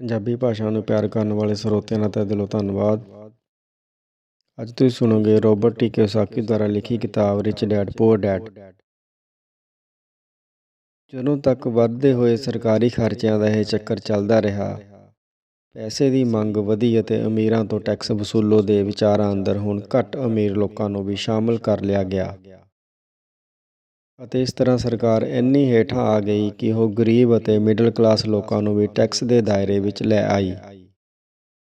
ਪੰਜਾਬੀ ਭਾਸ਼ਾ ਨੂੰ ਪਿਆਰ ਕਰਨ ਵਾਲੇ ਸਰੋਤਿਆਂ ਦਾ ਤਹਿ ਦਿਲੋਂ ਧੰਨਵਾਦ। ਅੱਜ ਤੁਸੀਂ ਸੁਣੋਗੇ ਰੋਬਰਟ ਟੀ. ਕਿਓਸਾਕੀ ਦੁਆਰਾ ਲਿਖੀ ਕਿਤਾਬ ਰਿਚ ਡੈਡ ਪੂਅਰ ਡੈਡ ਜਦੋਂ ਤੱਕ ਵੱਧਦੇ ਹੋਏ ਸਰਕਾਰੀ ਖਰਚਿਆਂ ਦਾ ਇਹ ਚੱਕਰ ਚੱਲਦਾ ਰਿਹਾ, ਪੈਸੇ ਦੀ ਮੰਗ ਵਧੀ ਅਤੇ ਅਮੀਰਾਂ ਤੋਂ ਟੈਕਸ ਵਸੂਲੋ ਦੇ ਵਿਚਾਰਾਂ ਅੰਦਰ ਹੁਣ ਘੱਟ ਅਮੀਰ ਲੋਕਾਂ ਨੂੰ ਵੀ ਸ਼ਾਮਲ ਕਰ ਲਿਆ ਗਿਆ। ਅਤੇ ਇਸ ਤਰ੍ਹਾਂ ਸਰਕਾਰ ਇੰਨੀ ਹੇਠਾਂ ਆ ਗਈ ਕਿ ਉਹ ਗਰੀਬ ਅਤੇ ਮਿਡਲ ਕਲਾਸ ਲੋਕਾਂ ਨੂੰ ਵੀ ਟੈਕਸ ਦੇ ਦਾਇਰੇ ਵਿੱਚ ਲੈ ਆਈ।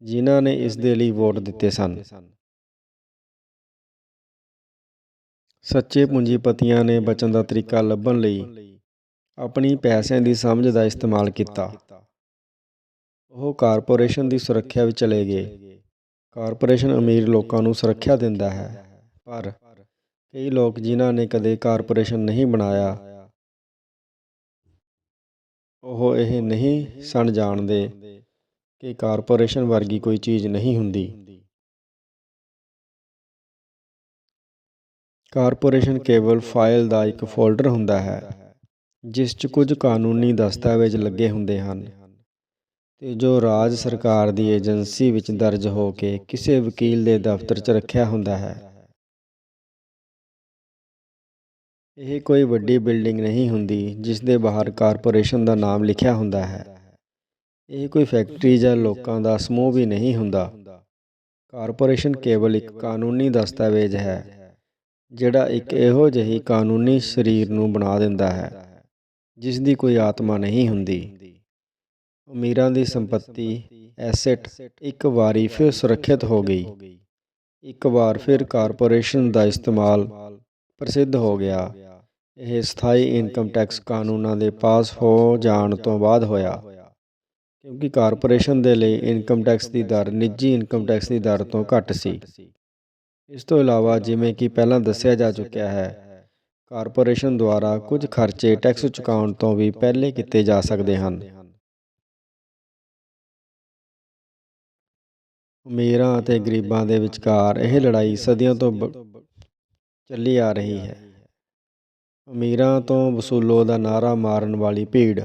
ਜਿਨ੍ਹਾਂ ਨੇ ਇਸ ਦੇ ਲਈ ਵੋਟ ਦਿੱਤੇ ਸਨ। ਸੱਚੇ ਪੂੰਜੀਪਤੀਆਂ ਨੇ ਬਚਣ ਦਾ ਤਰੀਕਾ ਲੱਭਣ ਲਈ ਆਪਣੀ ਪੈਸਿਆਂ ਦੀ ਸਮਝ ਦਾ ਇਸਤੇਮਾਲ ਕੀਤਾ। ਉਹ ਕਾਰਪੋਰੇਸ਼ਨ ਦੀ ਸੁਰੱਖਿਆ ਵਿੱਚ ਚਲੇ ਗਏ। ਕਾਰਪੋਰੇਸ਼ਨ ਅਮੀਰ ਲੋਕਾਂ ਨੂੰ ਸੁਰੱਖਿਆ ਦਿੰਦਾ ਹੈ। ਪਰ ਕਈ ਲੋਕ ਜਿਨ੍ਹਾਂ ਨੇ ਕਦੇ ਕਾਰਪੋਰੇਸ਼ਨ ਨਹੀਂ ਬਣਾਇਆ, ਉਹ ਇਹ ਨਹੀਂ ਸਣ ਜਾਣਦੇ ਕਿ ਕਾਰਪੋਰੇਸ਼ਨ ਵਰਗੀ ਕੋਈ ਚੀਜ਼ ਨਹੀਂ ਹੁੰਦੀ। ਕਾਰਪੋਰੇਸ਼ਨ ਕੇਵਲ ਫਾਈਲ ਦਾ ਇੱਕ ਫੋਲਡਰ ਹੁੰਦਾ ਹੈ, ਜਿਸ 'ਚ ਕੁਝ ਕਾਨੂੰਨੀ ਦਸਤਾਵੇਜ਼ ਲੱਗੇ ਹੁੰਦੇ ਹਨ ਤੇ ਜੋ ਰਾਜ ਸਰਕਾਰ ਦੀ ਏਜੰਸੀ ਵਿੱਚ ਦਰਜ ਹੋ ਕੇ ਕਿਸੇ ਵਕੀਲ ਦੇ ਦਫ਼ਤਰ 'ਚ ਰੱਖਿਆ ਹੁੰਦਾ ਹੈ। ਇਹ ਕੋਈ ਵੱਡੀ ਬਿਲਡਿੰਗ ਨਹੀਂ ਹੁੰਦੀ ਜਿਸ ਦੇ ਬਾਹਰ ਕਾਰਪੋਰੇਸ਼ਨ ਦਾ ਨਾਮ ਲਿਖਿਆ ਹੁੰਦਾ ਹੈ। ਇਹ ਕੋਈ ਫੈਕਟਰੀ ਜਾਂ ਲੋਕਾਂ ਦਾ ਸਮੂਹ ਵੀ ਨਹੀਂ ਹੁੰਦਾ। ਕਾਰਪੋਰੇਸ਼ਨ ਕੇਵਲ ਇੱਕ ਕਾਨੂੰਨੀ ਦਸਤਾਵੇਜ਼ ਹੈ, ਜਿਹੜਾ ਇੱਕ ਇਹੋ ਜਿਹੀ ਕਾਨੂੰਨੀ ਸਰੀਰ ਨੂੰ ਬਣਾ ਦਿੰਦਾ ਹੈ, ਜਿਸ ਦੀ ਕੋਈ ਆਤਮਾ ਨਹੀਂ ਹੁੰਦੀ। ਅਮੀਰਾਂ ਦੀ ਸੰਪਤੀ, ਐਸੈਟ ਇੱਕ ਵਾਰੀ ਫਿਰ ਸੁਰੱਖਿਅਤ ਹੋ ਗਈ। ਇੱਕ ਵਾਰ ਫਿਰ ਕਾਰਪੋਰੇਸ਼ਨ ਦਾ ਇਸਤੇਮਾਲ ਪ੍ਰਸਿੱਧ ਹੋ ਗਿਆ। ਇਹ ਸਥਾਈ ਇਨਕਮ ਟੈਕਸ ਕਾਨੂੰਨਾਂ ਦੇ ਪਾਸ ਹੋ ਜਾਣ ਤੋਂ ਬਾਅਦ ਹੋਇਆ। ਕਿਉਂਕਿ ਕਾਰਪੋਰੇਸ਼ਨ ਦੇ ਲਈ ਇਨਕਮ ਟੈਕਸ ਦੀ ਦਰ ਨਿੱਜੀ ਇਨਕਮ ਟੈਕਸ ਦੀ ਦਰ ਤੋਂ ਘੱਟ ਸੀ। ਇਸ ਤੋਂ ਇਲਾਵਾ ਜਿਵੇਂ ਕਿ ਪਹਿਲਾਂ ਦੱਸਿਆ ਜਾ ਚੁੱਕਿਆ ਹੈ, ਕਾਰਪੋਰੇਸ਼ਨ ਦੁਆਰਾ ਕੁਝ ਖਰਚੇ ਟੈਕਸ ਚੁਕਾਉਣ ਤੋਂ ਵੀ ਪਹਿਲੇ ਕੀਤੇ ਜਾ ਸਕਦੇ ਹਨ। ਅਮੀਰਾਂ ਅਤੇ ਗਰੀਬਾਂ ਦੇ ਵਿਚਕਾਰ ਇਹ ਲੜਾਈ ਸਦੀਆਂ ਤੋਂ ਚੱਲੀ ਆ ਰਹੀ ਹੈ। ਅਮੀਰਾਂ ਤੋਂ ਵਸੂਲੋ ਦਾ ਨਾਅਰਾ ਮਾਰਨ ਵਾਲੀ ਭੀੜ।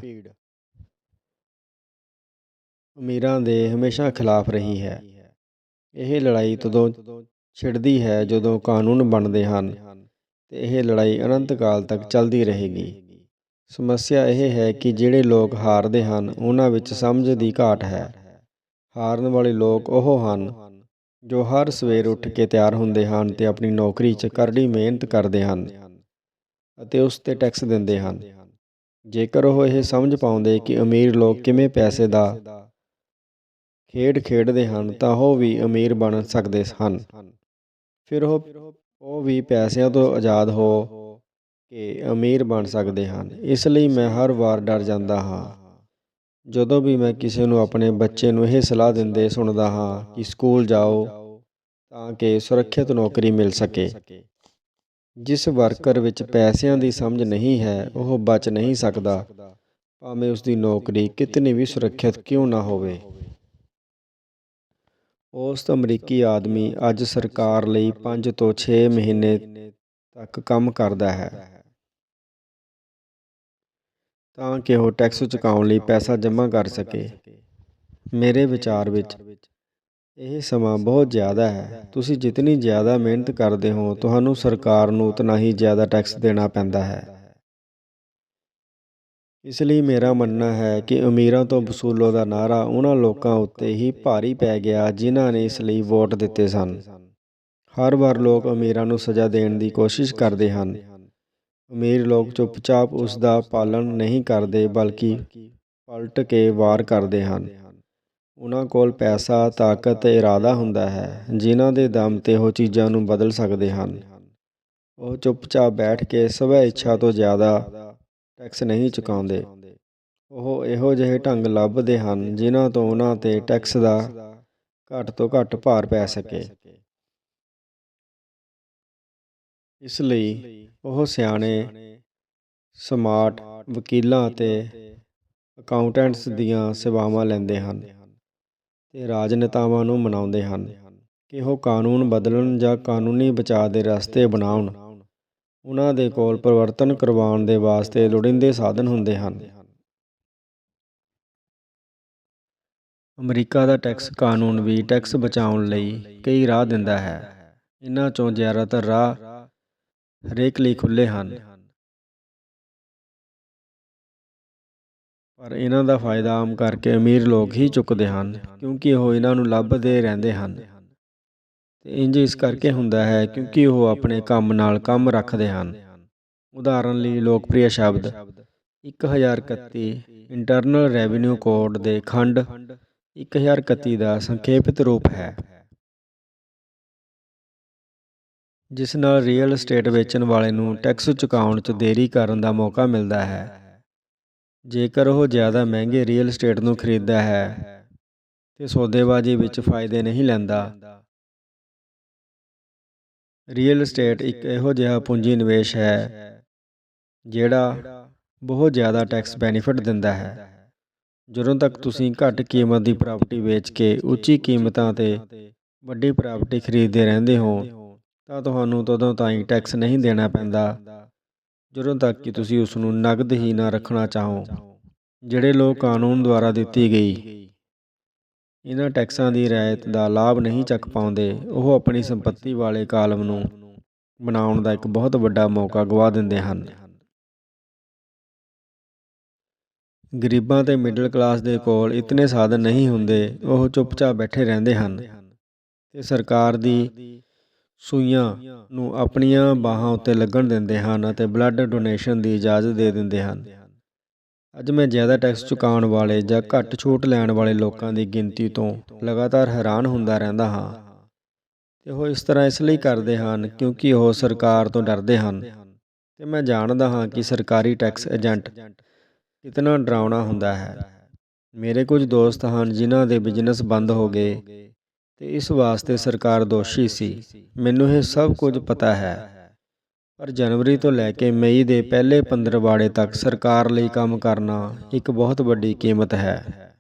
ਅਮੀਰਾਂ ਦੇ ਹਮੇਸ਼ਾ ਖਿਲਾਫ ਰਹੀ ਹੈ। ਇਹ ਲੜਾਈ ਤਦੋਂ ਛਿੜਦੀ ਹੈ ਜਦੋਂ ਕਾਨੂੰਨ ਬਣਦੇ ਹਨ ਤੇ ਇਹ ਲੜਾਈ ਅਨੰਤ ਕਾਲ ਤੱਕ ਚੱਲਦੀ ਰਹੇਗੀ। ਸਮੱਸਿਆ ਇਹ ਹੈ ਕਿ ਜਿਹੜੇ ਲੋਕ ਹਾਰਦੇ ਹਨ, ਉਹਨਾਂ ਵਿੱਚ ਸਮਝ ਦੀ ਘਾਟ ਹੈ। ਹਾਰਨ ਵਾਲੇ ਲੋਕ ਉਹ ਹਨ ਜੋ ਹਰ ਸਵੇਰ ਉੱਠ ਕੇ ਤਿਆਰ ਹੁੰਦੇ ਹਨ ਤੇ ਆਪਣੀ ਨੌਕਰੀ 'ਚ ਕਰੜੀ ਮਿਹਨਤ ਕਰਦੇ ਹਨ। ਅਤੇ ਉਸ ਤੇ ਟੈਕਸ ਦਿੰਦੇ ਹਨ। ਜੇਕਰ ਉਹ ਇਹ ਸਮਝ ਪਾਉਂਦੇ ਕਿ ਅਮੀਰ ਲੋਕ ਕਿਵੇਂ ਪੈਸੇ ਦਾ ਖੇਡ ਖੇਡਦੇ ਹਨ, ਤਾਂ ਉਹ ਵੀ ਅਮੀਰ ਬਣ ਸਕਦੇ ਹਨ। ਫਿਰ ਉਹ ਉਹ ਵੀ ਪੈਸਿਆਂ ਤੋਂ ਆਜ਼ਾਦ ਹੋ ਕੇ ਅਮੀਰ ਬਣ ਸਕਦੇ ਹਨ। ਇਸ ਲਈ ਮੈਂ ਹਰ ਵਾਰ ਡਰ ਜਾਂਦਾ ਹਾਂ। ਜਦੋਂ ਵੀ ਮੈਂ ਕਿਸੇ ਨੂੰ ਆਪਣੇ ਬੱਚੇ ਨੂੰ ਇਹ ਸਲਾਹ ਦਿੰਦੇ ਸੁਣਦਾ ਹਾਂ ਕਿ ਸਕੂਲ ਜਾਓ ਤਾਂ ਕਿ ਸੁਰੱਖਿਅਤ ਨੌਕਰੀ ਮਿਲ ਸਕੇ। ਜਿਸ ਵਰਕਰ ਵਿੱਚ ਪੈਸਿਆਂ ਦੀ ਸਮਝ ਨਹੀਂ ਹੈ, ਉਹ ਬਚ ਨਹੀਂ ਸਕਦਾ। ਭਾਵੇਂ ਉਸ ਦੀ ਨੌਕਰੀ ਕਿਤਨੀ ਵੀ ਸੁਰੱਖਿਅਤ ਕਿਉਂ ਨਾ ਹੋਵੇ। ਉਸ ਅਮਰੀਕੀ ਆਦਮੀ ਅੱਜ ਸਰਕਾਰ ਲਈ 5 ਤੋਂ 6 ਮਹੀਨੇ ਤੱਕ ਕੰਮ ਕਰਦਾ ਹੈ। ਤਾਂ ਕਿ ਉਹ ਟੈਕਸ ਚੁਕਾਉਣ ਲਈ ਪੈਸਾ ਜਮ੍ਹਾਂ ਕਰ ਸਕੇ। ਮੇਰੇ ਵਿਚਾਰ ਵਿੱਚ ਇਹ ਸਮਾਂ ਬਹੁਤ ਜ਼ਿਆਦਾ ਹੈ। ਤੁਸੀਂ ਜਿੰਨੀ ਜ਼ਿਆਦਾ ਮਿਹਨਤ ਕਰਦੇ ਹੋ, ਤੁਹਾਨੂੰ ਸਰਕਾਰ ਨੂੰ ਉਤਨਾ ਹੀ ਜ਼ਿਆਦਾ ਟੈਕਸ ਦੇਣਾ ਪੈਂਦਾ ਹੈ। ਇਸ ਲਈ ਮੇਰਾ ਮੰਨਣਾ ਹੈ ਕਿ ਅਮੀਰਾਂ ਤੋਂ ਵਸੂਲੋ ਦਾ ਨਾਰਾ ਉਹਨਾਂ ਲੋਕਾਂ ਉੱਤੇ ਹੀ ਭਾਰੀ ਪੈ ਗਿਆ ਜਿਨ੍ਹਾਂ ਨੇ ਇਸ ਲਈ ਵੋਟ ਦਿੱਤੇ ਸਨ। ਹਰ ਵਾਰ ਲੋਕ ਅਮੀਰਾਂ ਨੂੰ ਸਜ਼ਾ ਦੇਣ ਦੀ ਕੋਸ਼ਿਸ਼ ਕਰਦੇ ਹਨ। ਅਮੀਰ ਲੋਕ ਚੁੱਪਚਾਪ ਉਸ ਦਾ ਪਾਲਣ ਨਹੀਂ ਕਰਦੇ, ਬਲਕਿ ਪਲਟ ਕੇ ਵਾਰ ਕਰਦੇ ਹਨ। ਉਹਨਾਂ ਕੋਲ ਪੈਸਾ, ਤਾਕਤ ਤੇ ਇਰਾਦਾ ਹੁੰਦਾ ਹੈ, ਜਿਨ੍ਹਾਂ ਦੇ ਦਮ ਤੇ ਉਹ ਚੀਜ਼ਾਂ ਨੂੰ ਬਦਲ ਸਕਦੇ ਹਨ। ਉਹ ਚੁੱਪਚਾਪ ਬੈਠ ਕੇ ਸਵੈ ਇੱਛਾ ਤੋਂ ਜ਼ਿਆਦਾ ਟੈਕਸ ਨਹੀਂ ਚੁਕਾਉਂਦੇ। ਉਹ ਇਹੋ ਜਿਹੇ ਢੰਗ ਲੱਭਦੇ ਹਨ ਜਿਨ੍ਹਾਂ ਤੋਂ ਉਹਨਾਂ ਤੇ ਟੈਕਸ ਦਾ ਘੱਟ ਤੋਂ ਘੱਟ ਭਾਰ ਪੈ ਸਕੇ। ਇਸ ਲਈ ਉਹ ਸਿਆਣੇ, ਸਮਾਰਟ ਵਕੀਲਾਂ ਅਤੇ ਅਕਾਊਂਟੈਂਟਸ ਦੀਆਂ ਸੇਵਾਵਾਂ ਲੈਂਦੇ ਹਨ। ਅਤੇ ਰਾਜਨੇਤਾਵਾਂ ਨੂੰ ਮਨਾਉਂਦੇ ਹਨ। ਕਿ ਉਹ ਕਾਨੂੰਨ ਬਦਲਣ ਜਾਂ ਕਾਨੂੰਨੀ ਬਚਾਅ ਦੇ ਰਸਤੇ ਬਣਾਉਣ, ਉਹਨਾਂ ਦੇ ਕੋਲ ਪਰਿਵਰਤਨ ਕਰਵਾਉਣ ਦੇ ਵਾਸਤੇ ਲੋੜੀਂਦੇ ਸਾਧਨ ਹੁੰਦੇ ਹਨ। ਅਮਰੀਕਾ ਦਾ ਟੈਕਸ ਕਾਨੂੰਨ ਵੀ ਟੈਕਸ ਬਚਾਉਣ ਲਈ ਕਈ ਰਾਹ ਦਿੰਦਾ ਹੈ। ਇਹਨਾਂ ਚੋਂ ਜ਼ਿਆਦਾਤਰ ਰਾਹ ਹਰੇਕ ਲਈ ਖੁੱਲ੍ਹੇ ਹਨ। ਪਰ ਇਹਨਾਂ ਦਾ ਫਾਇਦਾ ਆਮ ਕਰਕੇ ਅਮੀਰ ਲੋਕ ਹੀ ਚੁੱਕਦੇ ਹਨ, ਕਿਉਂਕਿ ਉਹ ਇਹਨਾਂ ਨੂੰ ਲੱਭਦੇ ਰਹਿੰਦੇ ਹਨ। ਤੇ ਇੰਜ ਇਸ ਕਰਕੇ ਹੁੰਦਾ ਹੈ ਕਿਉਂਕਿ ਉਹ ਆਪਣੇ ਕੰਮ ਨਾਲ ਕੰਮ ਰੱਖਦੇ ਹਨ। ਉਦਾਹਰਨ ਲਈ ਲੋਕਪ੍ਰਿਯ ਸ਼ਬਦ 1031 ਇੰਟਰਨਲ ਰੈਵਨਿਊ ਕੋਡ ਦੇ ਖੰਡ 1031 ਦਾ ਸੰਖੇਪਿਤ ਰੂਪ ਹੈ। ਜਿਸ ਨਾਲ ਰੀਅਲ ਏਸਟੇਟ ਵੇਚਣ ਵਾਲੇ ਨੂੰ ਟੈਕਸ ਚੁਕਾਉਣ 'ਚ ਦੇਰੀ ਕਰਨ ਦਾ ਮੌਕਾ ਮਿਲਦਾ ਹੈ। ਜੇਕਰ ਉਹ ਜ਼ਿਆਦਾ ਮਹਿੰਗੇ ਰੀਅਲ ਏਸਟੇਟ ਨੂੰ ਖਰੀਦਦਾ ਹੈ, ਤੇ ਸੌਦੇਬਾਜ਼ੀ ਵਿੱਚ ਫਾਇਦੇ ਨਹੀਂ ਲੈਂਦਾ। ਰੀਅਲ ਏਸਟੇਟ ਇੱਕ ਇਹੋ ਜਿਹਾ ਪੂੰਜੀ ਨਿਵੇਸ਼ ਹੈ, ਜਿਹੜਾ ਬਹੁਤ ਜ਼ਿਆਦਾ ਟੈਕਸ ਬੈਨੀਫਿਟ ਦਿੰਦਾ ਹੈ। ਜਦੋਂ ਤੱਕ ਤੁਸੀਂ ਘੱਟ ਕੀਮਤ ਦੀ ਪ੍ਰਾਪਰਟੀ ਵੇਚ ਕੇ ਉੱਚੀ ਕੀਮਤਾਂ ਤੇ ਵੱਡੀ ਪ੍ਰਾਪਰਟੀ ਖਰੀਦਦੇ ਰਹਿੰਦੇ ਹੋ, ਤਾਂ ਤੁਹਾਨੂੰ ਤਦੋਂ ਤਾਈਂ ਟੈਕਸ ਨਹੀਂ ਦੇਣਾ ਪੈਂਦਾ। ਜਦੋਂ ਤੱਕ ਕਿ ਤੁਸੀਂ ਉਸ ਨੂੰ ਨਗਦ ਹੀ ਨਾ ਰੱਖਣਾ ਚਾਹੋ, ਜਿਹੜੇ ਲੋਕ ਕਾਨੂੰਨ ਦੁਆਰਾ ਦਿੱਤੀ ਗਈ। ਇਹਨਾਂ ਟੈਕਸਾਂ ਦੀ ਰਿਆਇਤ ਦਾ ਲਾਭ ਨਹੀਂ ਚੱਕ ਪਾਉਂਦੇ, ਉਹ ਆਪਣੀ ਸੰਪਤੀ ਵਾਲੇ ਕਾਲਮ ਨੂੰ ਬਣਾਉਣ ਦਾ ਇੱਕ ਬਹੁਤ ਵੱਡਾ ਮੌਕਾ ਗਵਾ ਦਿੰਦੇ ਹਨ। ਗਰੀਬਾਂ ਤੇ ਮਿਡਲ ਕਲਾਸ ਦੇ ਕੋਲ ਇਤਨੇ ਸਾਧਨ ਨਹੀਂ ਹੁੰਦੇ, ਉਹ ਚੁੱਪਚਾਪ ਬੈਠੇ ਰਹਿੰਦੇ ਹਨ। ਤੇ ਸਰਕਾਰ ਦੀ ਸੂਈਆਂ ਨੂੰ ਆਪਣੀਆਂ ਬਾਹਾਂ ਉੱਤੇ ਲੱਗਣ ਦਿੰਦੇ ਹਨ ਅਤੇ ਬਲੱਡ ਡੋਨੇਸ਼ਨ ਦੀ ਇਜਾਜ਼ਤ ਦੇ ਦਿੰਦੇ ਹਨ। ਅੱਜ ਮੈਂ ਜ਼ਿਆਦਾ ਟੈਕਸ ਚੁਕਾਉਣ ਵਾਲੇ ਜਾਂ ਘੱਟ ਛੂਟ ਲੈਣ ਵਾਲੇ ਲੋਕਾਂ ਦੀ ਗਿਣਤੀ ਤੋਂ ਲਗਾਤਾਰ ਹੈਰਾਨ ਹੁੰਦਾ ਰਹਿੰਦਾ ਹਾਂ ਤੇ ਉਹ ਇਸ ਤਰ੍ਹਾਂ ਇਸ ਲਈ ਕਰਦੇ ਹਨ ਕਿਉਂਕਿ ਉਹ ਸਰਕਾਰ ਤੋਂ ਡਰਦੇ ਹਨ। ਤੇ ਮੈਂ ਜਾਣਦਾ ਹਾਂ ਕਿ ਸਰਕਾਰੀ ਟੈਕਸ ਏਜੰਟ ਕਿਤਨਾ ਡਰਾਉਣਾ ਹੁੰਦਾ ਹੈ। ਮੇਰੇ ਕੁਝ ਦੋਸਤ ਹਨ ਜਿਨ੍ਹਾਂ ਦੇ ਬਿਜ਼ਨਸ ਬੰਦ ਹੋ ਗਏ ਤੇ ਇਸ ਵਾਸਤੇ ਸਰਕਾਰ ਦੋਸ਼ੀ ਸੀ। ਮੈਨੂੰ ਇਹ ਸਭ ਕੁਝ ਪਤਾ ਹੈ। ਪਰ ਜਨਵਰੀ ਤੋਂ ਲੈ ਕੇ ਮਈ ਦੇ ਪਹਿਲੇ 15 ਵਾੜੇ ਤੱਕ ਸਰਕਾਰ ਲਈ ਕੰਮ ਕਰਨਾ ਇੱਕ ਬਹੁਤ ਵੱਡੀ ਕੀਮਤ ਹੈ।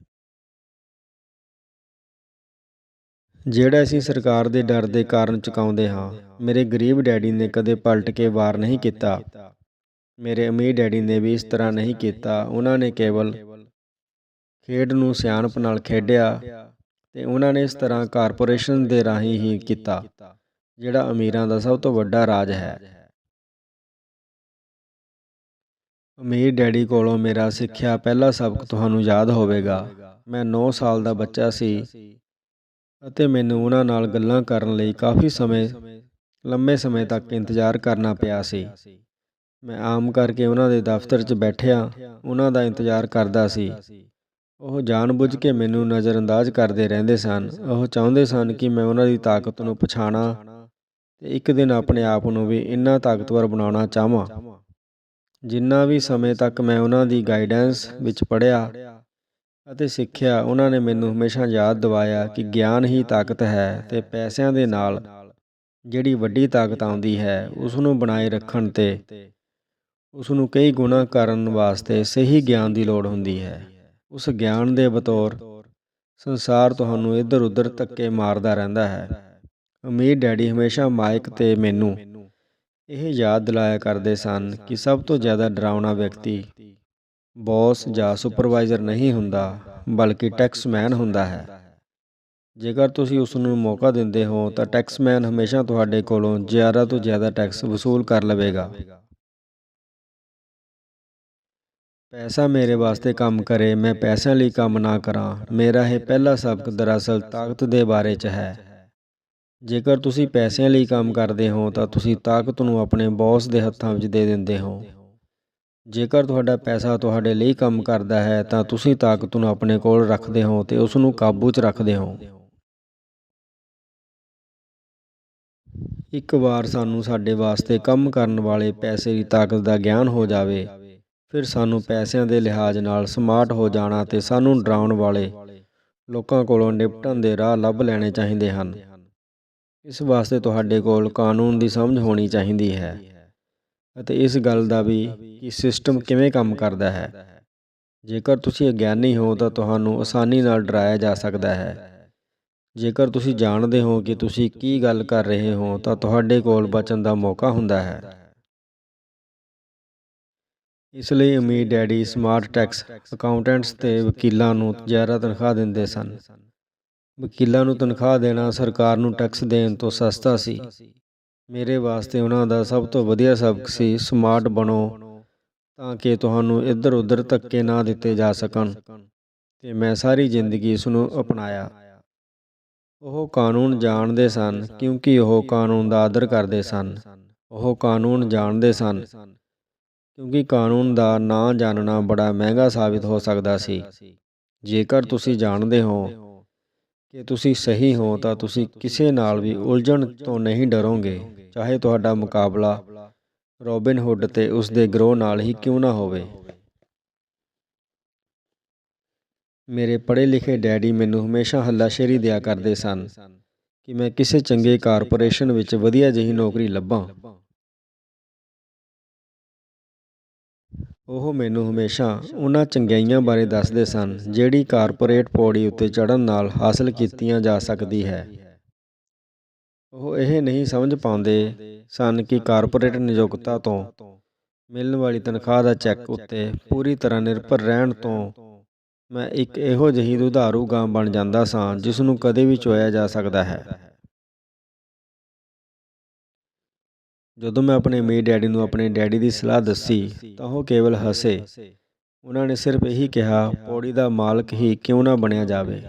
ਜਿਹੜਾ ਅਸੀਂ ਸਰਕਾਰ ਦੇ ਡਰ ਦੇ ਕਾਰਨ ਚੁਕਾਉਂਦੇ ਹਾਂ, ਮੇਰੇ ਗਰੀਬ ਡੈਡੀ ਨੇ ਕਦੇ ਪਲਟ ਕੇ ਵਾਰ ਨਹੀਂ ਕੀਤਾ। ਮੇਰੇ ਅਮੀਰ ਡੈਡੀ ਨੇ ਵੀ ਇਸ ਤਰ੍ਹਾਂ ਨਹੀਂ ਕੀਤਾ। ਉਹਨਾਂ ਨੇ ਕੇਵਲ ਖੇਡ ਨੂੰ ਸਿਆਣਪ ਨਾਲ ਖੇਡਿਆ। ਤੇ ਉਹਨਾਂ ਨੇ ਇਸ ਤਰ੍ਹਾਂ ਕਾਰਪੋਰੇਸ਼ਨ ਦੇ ਰਾਹੀਂ ਹੀ ਕੀਤਾ, ਜਿਹੜਾ ਅਮੀਰਾਂ ਦਾ ਸਭ ਤੋਂ ਵੱਡਾ ਰਾਜ ਹੈ। ਅਮੀਰ ਡੈਡੀ ਕੋਲੋਂ ਮੇਰਾ ਸਿੱਖਿਆ ਪਹਿਲਾ ਸਬਕ ਤੁਹਾਨੂੰ ਯਾਦ ਹੋਵੇਗਾ। ਮੈਂ 9 ਸਾਲ ਦਾ ਬੱਚਾ ਸੀ ਅਤੇ ਮੈਨੂੰ ਉਹਨਾਂ ਨਾਲ ਗੱਲਾਂ ਕਰਨ ਲਈ ਕਾਫੀ ਸਮੇਂ, ਲੰਮੇ ਸਮੇਂ ਤੱਕ ਇੰਤਜ਼ਾਰ ਕਰਨਾ ਪਿਆ ਸੀ। ਮੈਂ ਆਮ ਕਰਕੇ ਉਹਨਾਂ ਦੇ ਦਫ਼ਤਰ 'ਚ ਬੈਠਿਆ ਉਹਨਾਂ ਦਾ ਇੰਤਜ਼ਾਰ ਕਰਦਾ ਸੀ। ਉਹ ਜਾਣਬੁੱਝ ਕੇ ਮੈਨੂੰ ਨਜ਼ਰਅੰਦਾਜ਼ ਕਰਦੇ ਰਹਿੰਦੇ ਸਨ। ਉਹ ਚਾਹੁੰਦੇ ਸਨ ਕਿ ਮੈਂ ਉਹਨਾਂ ਦੀ ਤਾਕਤ ਨੂੰ ਪਛਾਣਾ ਤੇ ਇੱਕ ਦਿਨ ਆਪਣੇ ਆਪ ਨੂੰ ਵੀ ਇੰਨਾ ਤਾਕਤਵਰ ਬਣਾਉਣਾ ਚਾਹਾਂ ਜਿੰਨਾ ਵੀ ਸਮੇਂ ਤੱਕ ਮੈਂ ਉਹਨਾਂ ਦੀ ਗਾਈਡੈਂਸ ਵਿੱਚ ਪੜਿਆ ਅਤੇ ਸਿੱਖਿਆ, ਉਹਨਾਂ ਨੇ ਮੈਨੂੰ ਹਮੇਸ਼ਾ ਯਾਦ ਦਿਵਾਇਆ ਕਿ ਗਿਆਨ ਹੀ ਤਾਕਤ ਹੈ ਤੇ ਪੈਸਿਆਂ ਦੇ ਨਾਲ ਜਿਹੜੀ ਵੱਡੀ ਤਾਕਤ ਆਉਂਦੀ ਹੈ ਉਸ ਨੂੰ ਬਣਾਏ ਰੱਖਣ ਤੇ ਉਸ ਨੂੰ ਕਈ ਗੁਣਾ ਕਰਨ ਵਾਸਤੇ ਸਹੀ ਗਿਆਨ ਦੀ ਲੋੜ ਹੁੰਦੀ ਹੈ। ਉਸ ਗਿਆਨ ਦੇ ਬਤੌਰ ਸੰਸਾਰ ਤੁਹਾਨੂੰ ਇੱਧਰ ਉੱਧਰ ਧੱਕੇ ਮਾਰਦਾ ਰਹਿੰਦਾ ਹੈ। ਅਮੀਰ ਡੈਡੀ ਹਮੇਸ਼ਾ ਮਾਈਕ ਤੇ ਮੈਨੂੰ ਇਹ ਯਾਦ ਦਿਲਾਇਆ ਕਰਦੇ ਸਨ ਕਿ ਸਭ ਤੋਂ ਜ਼ਿਆਦਾ ਡਰਾਉਣਾ ਵਿਅਕਤੀ ਬੌਸ ਜਾਂ ਸੁਪਰਵਾਈਜ਼ਰ ਨਹੀਂ ਹੁੰਦਾ, ਬਲਕਿ ਟੈਕਸਮੈਨ ਹੁੰਦਾ ਹੈ। ਜੇਕਰ ਤੁਸੀਂ ਉਸ ਨੂੰ ਮੌਕਾ ਦਿੰਦੇ ਹੋ ਤਾਂ ਟੈਕਸਮੈਨ ਹਮੇਸ਼ਾ ਤੁਹਾਡੇ ਕੋਲੋਂ ਜ਼ਿਆਦਾ ਤੋਂ ਜ਼ਿਆਦਾ ਟੈਕਸ ਵਸੂਲ ਕਰ ਲਵੇਗਾ। ਪੈਸਾ ਮੇਰੇ ਵਾਸਤੇ ਕੰਮ ਕਰੇ, ਮੈਂ ਪੈਸਿਆਂ ਲਈ ਕੰਮ ਨਾ ਕਰਾਂ। ਮੇਰਾ ਇਹ ਪਹਿਲਾ ਸਬਕ ਦਰਅਸਲ ਤਾਕਤ ਦੇ ਬਾਰੇ 'ਚ ਹੈ। ਜੇਕਰ ਤੁਸੀਂ ਪੈਸਿਆਂ ਲਈ ਕੰਮ ਕਰਦੇ ਹੋ, ਤਾਂ ਤੁਸੀਂ ਤਾਕਤ ਨੂੰ ਆਪਣੇ ਬੌਸ ਦੇ ਹੱਥਾਂ ਵਿੱਚ ਦੇ ਦਿੰਦੇ ਹੋ। ਜੇਕਰ ਤੁਹਾਡਾ ਪੈਸਾ ਤੁਹਾਡੇ ਲਈ ਕੰਮ ਕਰਦਾ ਹੈ, ਤਾਂ ਤੁਸੀਂ ਤਾਕਤ ਨੂੰ ਆਪਣੇ ਕੋਲ ਰੱਖਦੇ ਹੋ ਤੇ ਉਸ ਨੂੰ ਕਾਬੂ 'ਚ ਰੱਖਦੇ ਹੋ। ਇੱਕ ਵਾਰ ਸਾਨੂੰ ਸਾਡੇ ਵਾਸਤੇ ਕੰਮ ਕਰਨ ਵਾਲੇ ਪੈਸੇ ਦੀ ਤਾਕਤ ਦਾ ਗਿਆਨ ਹੋ ਜਾਵੇ। ਫਿਰ ਸਾਨੂੰ ਪੈਸਿਆਂ ਦੇ ਲਿਹਾਜ਼ ਨਾਲ ਸਮਾਰਟ ਹੋ ਜਾਣਾ ਤੇ ਸਾਨੂੰ ਡਰਾਉਣ ਵਾਲੇ ਲੋਕਾਂ ਕੋਲੋਂ ਨਿਪਟਣ ਦੇ ਰਾਹ ਲੱਭ ਲੈਣੇ ਚਾਹੀਦੇ ਹਨ। ਇਸ ਵਾਸਤੇ ਤੁਹਾਡੇ ਕੋਲ ਕਾਨੂੰਨ ਦੀ ਸਮਝ ਹੋਣੀ ਚਾਹੀਦੀ ਹੈ ਅਤੇ ਇਸ ਗੱਲ ਦਾ ਵੀ ਕਿ ਸਿਸਟਮ ਕਿਵੇਂ ਕੰਮ ਕਰਦਾ ਹੈ। ਜੇਕਰ ਤੁਸੀਂ ਅਗਿਆਨੀ ਹੋ ਤਾਂ ਤੁਹਾਨੂੰ ਆਸਾਨੀ ਨਾਲ ਡਰਾਇਆ ਜਾ ਸਕਦਾ ਹੈ। ਜੇਕਰ ਤੁਸੀਂ ਜਾਣਦੇ ਹੋ ਕਿ ਤੁਸੀਂ ਕੀ ਗੱਲ ਕਰ ਰਹੇ ਹੋ ਤਾਂ ਤੁਹਾਡੇ ਕੋਲ ਬਚਣ ਦਾ ਮੌਕਾ ਹੁੰਦਾ ਹੈ। ਇਸ ਲਈ ਅਮੀਰ ਡੈਡੀ ਸਮਾਰਟ ਟੈਕਸ ਅਕਾਊਂਟੈਂਟਸ ਤੇ ਵਕੀਲਾਂ ਨੂੰ ਜ਼ਿਆਦਾ ਤਨਖਾਹ ਦਿੰਦੇ ਸਨ। ਵਕੀਲਾਂ ਨੂੰ ਤਨਖਾਹ ਦੇਣਾ ਸਰਕਾਰ ਨੂੰ ਟੈਕਸ ਦੇਣ ਤੋਂ ਸਸਤਾ ਸੀ। ਮੇਰੇ ਵਾਸਤੇ ਉਹਨਾਂ ਦਾ ਸਭ ਤੋਂ ਵਧੀਆ ਸਬਕ ਸੀ, ਸਮਾਰਟ ਬਣੋ ਤਾਂ ਕਿ ਤੁਹਾਨੂੰ ਇੱਧਰ ਉੱਧਰ ਧੱਕੇ ਨਾ ਦਿੱਤੇ ਜਾ ਸਕਣ। ਤੇ ਮੈਂ ਸਾਰੀ ਜ਼ਿੰਦਗੀ ਇਸ ਨੂੰ ਅਪਣਾਇਆ। ਉਹ ਕਾਨੂੰਨ ਜਾਣਦੇ ਸਨ ਕਿਉਂਕਿ ਉਹ ਕਾਨੂੰਨ ਦਾ ਆਦਰ ਕਰਦੇ ਸਨ। ਉਹ ਕਾਨੂੰਨ ਜਾਣਦੇ ਸਨ ਕਿਉਂਕਿ ਕਾਨੂੰਨ ਦਾ ਨਾ ਜਾਣਨਾ ਬੜਾ ਮਹਿੰਗਾ ਸਾਬਿਤ ਹੋ ਸਕਦਾ ਸੀ। ਜੇਕਰ ਤੁਸੀਂ ਜਾਣਦੇ ਹੋ ਕਿ ਤੁਸੀਂ ਸਹੀ ਹੋ, ਤਾਂ ਤੁਸੀਂ ਕਿਸੇ ਨਾਲ ਵੀ ਉਲਝਣ ਤੋਂ ਨਹੀਂ ਡਰੋਗੇ, ਚਾਹੇ ਤੁਹਾਡਾ ਮੁਕਾਬਲਾ ਰੋਬਿਨ ਹੁੱਡ ਤੇ ਉਸ ਦੇ ਗਰੋਹ ਨਾਲ ਹੀ ਕਿਉਂ ਨਾ ਹੋਵੇ। ਮੇਰੇ ਪੜ੍ਹੇ ਲਿਖੇ ਡੈਡੀ ਮੈਨੂੰ ਹਮੇਸ਼ਾ ਹੱਲਾਸ਼ੇਰੀ ਦਿਆ ਕਰਦੇ ਸਨ ਕਿ ਮੈਂ ਕਿਸੇ ਚੰਗੇ ਕਾਰਪੋਰੇਸ਼ਨ ਵਿੱਚ ਵਧੀਆ ਜਿਹੀ ਨੌਕਰੀ ਲੱਭਾਂ। ਉਹ ਮੈਨੂੰ ਹਮੇਸ਼ਾ ਉਹਨਾਂ ਚੰਗਿਆਈਆਂ ਬਾਰੇ ਦੱਸਦੇ ਸਨ, ਜਿਹੜੀ ਕਾਰਪੋਰੇਟ ਪੌੜੀ ਉੱਤੇ ਚੜ੍ਹਨ ਨਾਲ ਹਾਸਲ ਕੀਤੀਆਂ ਜਾ ਸਕਦੀ ਹੈ। ਉਹ ਇਹ ਨਹੀਂ ਸਮਝ ਪਾਉਂਦੇ ਸਨ ਕਿ ਕਾਰਪੋਰੇਟ ਨਿਯੁਕਤਾ ਤੋਂ ਮਿਲਣ ਵਾਲੀ ਤਨਖਾਹ ਦਾ ਚੈੱਕ ਉੱਤੇ ਪੂਰੀ ਤਰ੍ਹਾਂ ਨਿਰਭਰ ਰਹਿਣ ਤੋਂ ਮੈਂ ਇੱਕ ਇਹੋ ਜਿਹੀ ਦੁਧਾਰੂ ਗਾਂ ਬਣ ਜਾਂਦਾ ਸਾਂ, ਜਿਸ ਨੂੰ ਕਦੇ ਵੀ ਚੋਇਆ ਜਾ ਸਕਦਾ ਹੈ। ਜਦੋਂ ਮੈਂ ਆਪਣੇ ਅਮੀਰ ਡੈਡੀ ਨੂੰ ਆਪਣੇ ਡੈਡੀ ਦੀ ਸਲਾਹ ਦੱਸੀ, ਤਾਂ ਉਹ ਕੇਵਲ ਹੱਸੇ। ਉਹਨਾਂ ਨੇ ਸਿਰਫ ਇਹੀ ਕਿਹਾ, ਪੌੜੀ ਦਾ ਮਾਲਕ ਹੀ ਕਿਉਂ ਨਾ ਬਣਿਆ ਜਾਵੇ।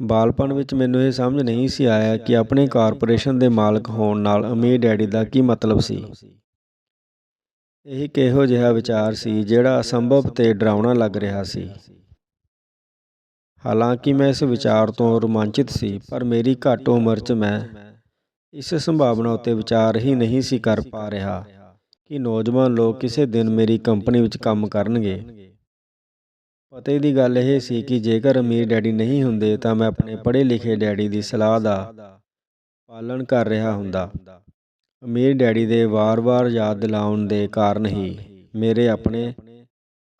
ਬਾਲਪਣ ਵਿੱਚ ਮੈਨੂੰ ਇਹ ਸਮਝ ਨਹੀਂ ਸੀ ਆਇਆ ਕਿ ਆਪਣੇ ਕਾਰਪੋਰੇਸ਼ਨ ਦੇ ਮਾਲਕ ਹੋਣ ਨਾਲ ਅਮੀਰ ਡੈਡੀ ਦਾ ਕੀ ਮਤਲਬ ਸੀ। ਇਹ ਇੱਕ ਇਹੋ ਜਿਹਾ ਵਿਚਾਰ ਸੀ ਜਿਹੜਾ ਅਸੰਭਵ ਤੇ ਡਰਾਉਣਾ ਲੱਗ ਰਿਹਾ ਸੀ। ਹਾਲਾਂਕਿ ਮੈਂ ਇਸ ਵਿਚਾਰ ਤੋਂ ਰੋਮਾਂਚਿਤ ਸੀ, ਪਰ ਮੇਰੀ ਘੱਟ ਉਮਰ 'ਚ ਮੈਂ ਇਸ ਸੰਭਾਵਨਾ ਉੱਤੇ ਵਿਚਾਰ ਹੀ ਨਹੀਂ ਸੀ ਕਰ ਪਾ ਰਿਹਾ ਕਿ ਨੌਜਵਾਨ ਲੋਕ ਕਿਸੇ ਦਿਨ ਮੇਰੀ ਕੰਪਨੀ ਵਿੱਚ ਕੰਮ ਕਰਨਗੇ। ਪਤੇ ਦੀ ਗੱਲ ਇਹ ਸੀ ਕਿ ਜੇਕਰ ਅਮੀਰ ਡੈਡੀ ਨਹੀਂ ਹੁੰਦੇ ਤਾਂ ਮੈਂ ਆਪਣੇ ਪੜ੍ਹੇ ਲਿਖੇ ਡੈਡੀ ਦੀ ਸਲਾਹ ਦਾ ਪਾਲਣ ਕਰ ਰਿਹਾ ਹੁੰਦਾ। ਅਮੀਰ ਡੈਡੀ ਦੇ ਵਾਰ-ਵਾਰ ਯਾਦ ਦਿਲਾਉਣ ਦੇ ਕਾਰਨ ਹੀ ਮੇਰੇ ਆਪਣੇ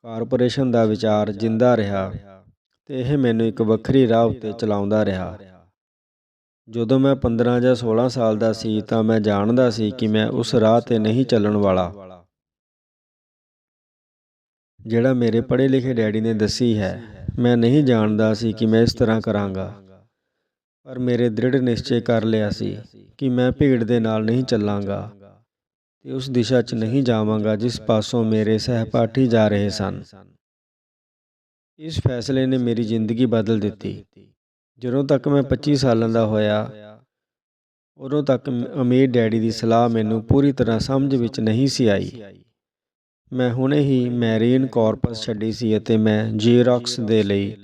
ਕਾਰਪੋਰੇਸ਼ਨ ਦਾ ਵਿਚਾਰ ਜਿੰਦਾ ਰਿਹਾ ਤੇ ਇਹ ਮੈਨੂੰ ਇੱਕ ਵੱਖਰੀ ਰਾਹ ਉੱਤੇ ਚਲਾਉਂਦਾ ਰਿਹਾ। ਜਦੋਂ ਮੈਂ 15 ਜਾਂ 16 ਸਾਲ ਦਾ ਸੀ ਤਾਂ ਮੈਂ ਜਾਣਦਾ ਸੀ ਕਿ ਮੈਂ ਉਸ ਰਾਹ ਤੇ ਨਹੀਂ ਚੱਲਣ ਵਾਲਾ। ਜਿਹੜਾ ਮੇਰੇ ਪੜ੍ਹੇ ਲਿਖੇ ਡੈਡੀ ਨੇ ਦੱਸੀ ਹੈ, ਮੈਂ ਨਹੀਂ ਜਾਣਦਾ ਸੀ ਕਿ ਮੈਂ ਇਸ ਤਰ੍ਹਾਂ ਕਰਾਂਗਾ। ਪਰ ਮੇਰੇ ਦ੍ਰਿੜ ਨਿਸ਼ਚੈ ਕਰ ਲਿਆ ਸੀ ਕਿ ਮੈਂ ਭੀੜ ਦੇ ਨਾਲ ਨਹੀਂ ਚੱਲਾਂਗਾ ਤੇ ਉਸ ਦਿਸ਼ਾ 'ਚ ਨਹੀਂ ਜਾਵਾਂਗਾ ਜਿਸ ਪਾਸੋਂ ਮੇਰੇ ਸਹਿਪਾਠੀ ਜਾ ਰਹੇ ਸਨ। ਇਸ ਫੈਸਲੇ ਨੇ ਮੇਰੀ ਜ਼ਿੰਦਗੀ ਬਦਲ ਦਿੱਤੀ। ਜਦੋਂ ਤੱਕ ਮੈਂ 25 ਸਾਲਾਂ ਦਾ ਹੋਇਆ, ਉਦੋਂ ਤੱਕ ਅਮੀਰ ਡੈਡੀ ਦੀ ਸਲਾਹ ਮੈਨੂੰ ਪੂਰੀ ਤਰ੍ਹਾਂ ਸਮਝ ਵਿੱਚ ਨਹੀਂ ਸੀ ਆਈ। ਮੈਂ ਹੁਣੇ ਹੀ ਮੈਰੀਨ ਕਾਰਪਸ ਛੱਡੀ ਸੀ ਅਤੇ ਮੈਂ ਜੀਰੌਕਸ ਦੇ ਲਈ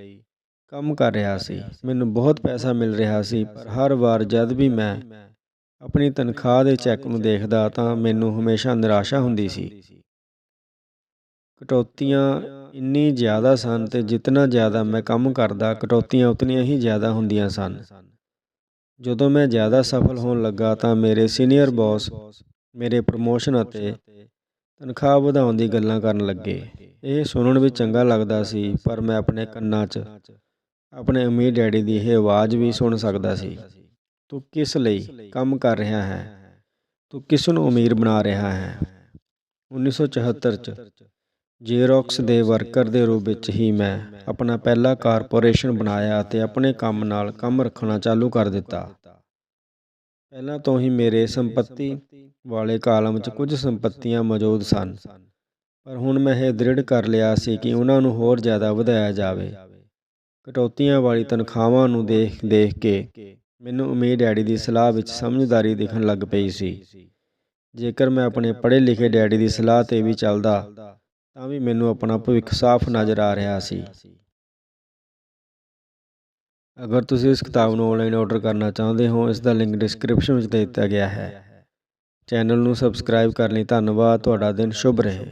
ਕੰਮ ਕਰ ਰਿਹਾ ਸੀ। ਮੈਨੂੰ ਬਹੁਤ ਪੈਸਾ ਮਿਲ ਰਿਹਾ ਸੀ, ਪਰ ਹਰ ਵਾਰ ਜਦ ਵੀ ਮੈਂ ਆਪਣੀ ਤਨਖਾਹ ਦੇ ਚੈੱਕ ਨੂੰ ਦੇਖਦਾ ਤਾਂ ਮੈਨੂੰ ਹਮੇਸ਼ਾ ਨਿਰਾਸ਼ਾ ਹੁੰਦੀ ਸੀ। ਕਟੌਤੀਆਂ ਇੰਨੀ ਜ਼ਿਆਦਾ ਸਨ ਤੇ ਜਿੰਨਾ ਜ਼ਿਆਦਾ ਮੈਂ ਕੰਮ ਕਰਦਾ, ਕਟੌਤੀਆਂ ਉਤਨੀਆਂ ਹੀ ਜ਼ਿਆਦਾ ਹੁੰਦੀਆਂ ਸਨ। ਜਦੋਂ ਮੈਂ ਜ਼ਿਆਦਾ ਸਫਲ ਹੋਣ ਲੱਗਾ ਤਾਂ ਮੇਰੇ ਸੀਨੀਅਰ ਬੌਸ, ਮੇਰੇ ਪ੍ਰਮੋਸ਼ਨ ਅਤੇ ਤਨਖਾਹ ਵਧਾਉਣ ਦੀ ਗੱਲਾਂ ਕਰਨ ਲੱਗੇ। ਇਹ ਸੁਣਨ ਵਿੱਚ ਚੰਗਾ ਲੱਗਦਾ ਸੀ, ਪਰ ਮੈਂ ਆਪਣੇ ਕੰਨਾਂ 'ਚ, ਆਪਣੇ ਅਮੀਰ ਡੈਡੀ ਦੀ ਇਹ ਆਵਾਜ਼ ਵੀ ਸੁਣ ਸਕਦਾ ਸੀ। ਤੂੰ ਕਿਸ ਲਈ ਕੰਮ ਕਰ ਰਿਹਾ ਹੈ? ਤੂੰ ਕਿਸ ਨੂੰ ਅਮੀਰ ਬਣਾ ਰਿਹਾ ਹੈ? 1974 ਚ ਜੀਰੌਕਸ ਦੇ ਵਰਕਰ ਦੇ ਰੂਪ ਵਿੱਚ ਹੀ ਮੈਂ ਆਪਣਾ ਪਹਿਲਾ ਕਾਰਪੋਰੇਸ਼ਨ ਬਣਾਇਆ ਅਤੇ ਆਪਣੇ ਕੰਮ ਨਾਲ ਕੰਮ ਰੱਖਣਾ ਚਾਲੂ ਕਰ ਦਿੱਤਾ। ਪਹਿਲਾਂ ਤੋਂ ਹੀ ਮੇਰੇ ਸੰਪਤੀ ਵਾਲੇ ਕਾਲਮ 'ਚ ਕੁਝ ਸੰਪਤੀਆਂ ਮੌਜੂਦ ਸਨ, ਪਰ ਹੁਣ ਮੈਂ ਇਹ ਦ੍ਰਿੜ ਕਰ ਲਿਆ ਸੀ ਕਿ ਉਹਨਾਂ ਨੂੰ ਹੋਰ ਜ਼ਿਆਦਾ ਵਧਾਇਆ ਜਾਵੇ। ਕਟੌਤੀਆਂ ਵਾਲੀ ਤਨਖਾਹਾਂ ਨੂੰ ਦੇਖ ਦੇਖ ਕੇ ਮੈਨੂੰ ਉਮੀਦ ਡੈਡੀ ਦੀ ਸਲਾਹ ਵਿੱਚ ਸਮਝਦਾਰੀ ਦਿਖਣ ਲੱਗ ਪਈ ਸੀ। ਜੇਕਰ ਮੈਂ ਆਪਣੇ ਪੜ੍ਹੇ ਲਿਖੇ ਡੈਡੀ ਦੀ ਸਲਾਹ ਤੇ ਵੀ ਚੱਲਦਾ ਤਾਂ ਵੀ ਮੈਨੂੰ ਆਪਣਾ ਭਵਿੱਖ ਸਾਫ਼ ਨਜ਼ਰ ਆ ਰਿਹਾ ਸੀ। ਅਗਰ ਤੁਸੀਂ ਇਸ ਕਿਤਾਬ ਨੂੰ ਆਨਲਾਈਨ ਆਰਡਰ ਕਰਨਾ ਚਾਹੁੰਦੇ ਹੋ, ਇਸ ਦਾ ਲਿੰਕ ਡਿਸਕ੍ਰਿਪਸ਼ਨ ਵਿੱਚ ਦੇ ਦਿੱਤਾ ਗਿਆ ਹੈ। ਚੈਨਲ ਨੂੰ ਸਬਸਕ੍ਰਾਈਬ ਕਰਨ ਲਈ ਧੰਨਵਾਦ, ਤੁਹਾਡਾ ਦਿਨ ਸ਼ੁਭ ਰਹੇ।